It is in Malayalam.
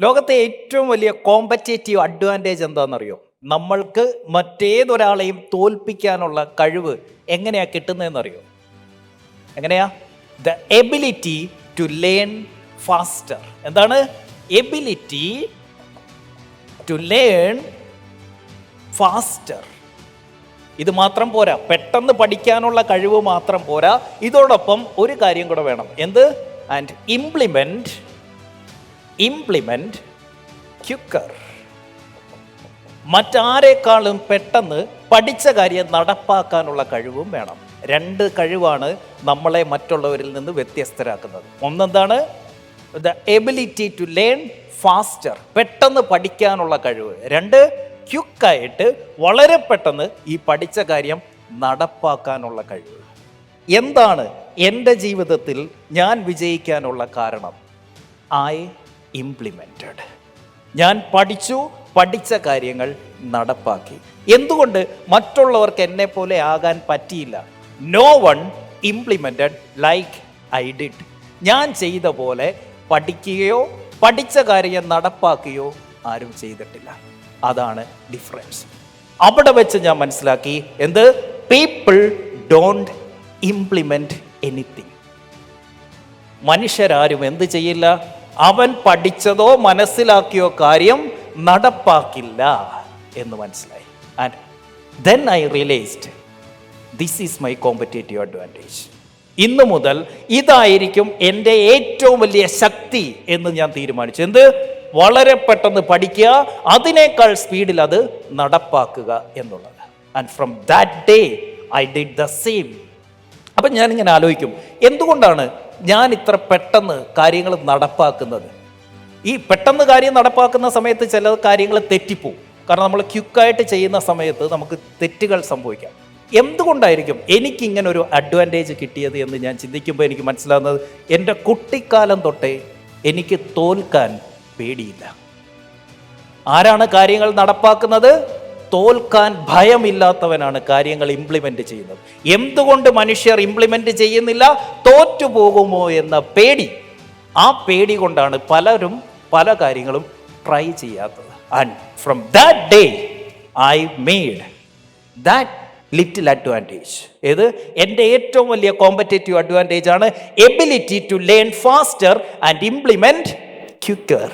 ലോകത്തെ ഏറ്റവും വലിയ കോമ്പറ്റേറ്റീവ് അഡ്വാന്റേജ് എന്താണെന്നറിയോ? നമ്മൾക്ക് മറ്റേതൊരാളെയും തോൽപ്പിക്കാനുള്ള കഴിവ് എങ്ങനെയാ കിട്ടുന്നതെന്നറിയോ? എങ്ങനെയാ? The ability to learn faster എന്താണ്? എബിലിറ്റി ടു ലേൺ ഫാസ്റ്റർ ഇത് മാത്രം പോരാ. പെട്ടെന്ന് പഠിക്കാനുള്ള കഴിവ് മാത്രം പോരാ. ഇതോടൊപ്പം ഒരു കാര്യം കൂടെ വേണം. എന്ത്? ആൻഡ് ഇംപ്ലിമെന്റ് ഇംപ്ലിമെന്റ് ക്യുക്കർ മറ്റാരെക്കാളും പെട്ടെന്ന് പഠിച്ച കാര്യം നടപ്പാക്കാനുള്ള കഴിവും വേണം. രണ്ട് കഴിവാണ് നമ്മളെ മറ്റുള്ളവരിൽ നിന്ന് വ്യത്യസ്തരാക്കുന്നത്. ഒന്നെന്താണ്? The ability to learn faster പെട്ടെന്ന് പഠിക്കാനുള്ള കഴിവ്. രണ്ട് ക്യുക്കായിട്ട് വളരെ പെട്ടെന്ന് ഈ പഠിച്ച കാര്യം നടപ്പാക്കാനുള്ള കഴിവ്. എന്താണ്? എന്റെ ജീവിതത്തിൽ ഞാൻ വിജയിക്കാനുള്ള കാരണം. ഐ ഇംപ്ലിമെന്റഡ് ഞാൻ പഠിച്ചു പഠിച്ച കാര്യങ്ങൾ നടപ്പാക്കി. എന്തുകൊണ്ട് മറ്റുള്ളവർക്ക് എന്നെ പോലെ ആകാൻ പറ്റിയില്ല? No one implemented like I did ഞാൻ ചെയ്ത പോലെ പഠിക്കുകയോ പഠിച്ച കാര്യം നടപ്പാക്കുകയോ ആരും ചെയ്തിട്ടില്ല. അതാണ് ഡിഫറൻസ് അവിടെ വെച്ച് ഞാൻ മനസ്സിലാക്കി എന്ത്? പീപ്പിൾ ഡോണ്ട് ഇംപ്ലിമെന്റ് എനിത്തിങ് മനുഷ്യരാരും എന്ത് ചെയ്യില്ല? അവൻ പഠിച്ചതോ മനസ്സിലാക്കിയോ കാര്യം നടപ്പാക്കില്ല എന്ന് മനസ്സിലായി. And then I realised this is my competitive advantage ഇന്നു മുതൽ ഇതായിരിക്കും എന്റെ ഏറ്റവും വലിയ ശക്തി എന്ന് ഞാൻ തീരുമാനിച്ചു. എന്ത്? വളരെ പെട്ടെന്ന് പഠിക്കുക അതിനേക്കാൾ സ്പീഡിൽ അത് നടപ്പാക്കുക എന്നുള്ളത്. And from that day I did the same അപ്പം ഞാനിങ്ങനെ ആലോചിക്കും എന്തുകൊണ്ടാണ് ഞാൻ ഇത്ര പെട്ടെന്ന് കാര്യങ്ങൾ നടപ്പാക്കുന്നത്. ഈ പെട്ടെന്ന് കാര്യം നടപ്പാക്കുന്ന സമയത്ത് ചില കാര്യങ്ങൾ തെറ്റിപ്പോവും. കാരണം നമ്മൾ ക്യുക്കായിട്ട് ചെയ്യുന്ന സമയത്ത് നമുക്ക് തെറ്റുകൾ സംഭവിക്കാം. എന്തുകൊണ്ടായിരിക്കും എനിക്കിങ്ങനെ ഒരു അഡ്വാന്റേജ് കിട്ടിയത് എന്ന് ഞാൻ ചിന്തിക്കുമ്പോൾ എനിക്ക് മനസ്സിലാകുന്നത് എന്റെ കുട്ടിക്കാലം തൊട്ടേ എനിക്ക് തോൽക്കാൻ പേടിയില്ല. ആരാണ് കാര്യങ്ങൾ നടപ്പാക്കുന്നത്? തോൽക്കാൻ ഭയമില്ലാത്തവനാണ് കാര്യങ്ങൾ ഇംപ്ലിമെന്റ് ചെയ്യുന്നത്. എന്തുകൊണ്ട് മനുഷ്യർ ഇംപ്ലിമെന്റ് ചെയ്യുന്നില്ല? തോറ്റുപോകുമോ എന്ന പേടി. ആ പേടി കൊണ്ടാണ് പലരും പല കാര്യങ്ങളും ട്രൈ ചെയ്യാത്തത്. And from that day I made that little advantage ഏത്? എന്റെ ഏറ്റവും വലിയ കോമ്പറ്റേറ്റീവ് അഡ്വാന്റേജ് ആണ് ability to learn faster and implement quicker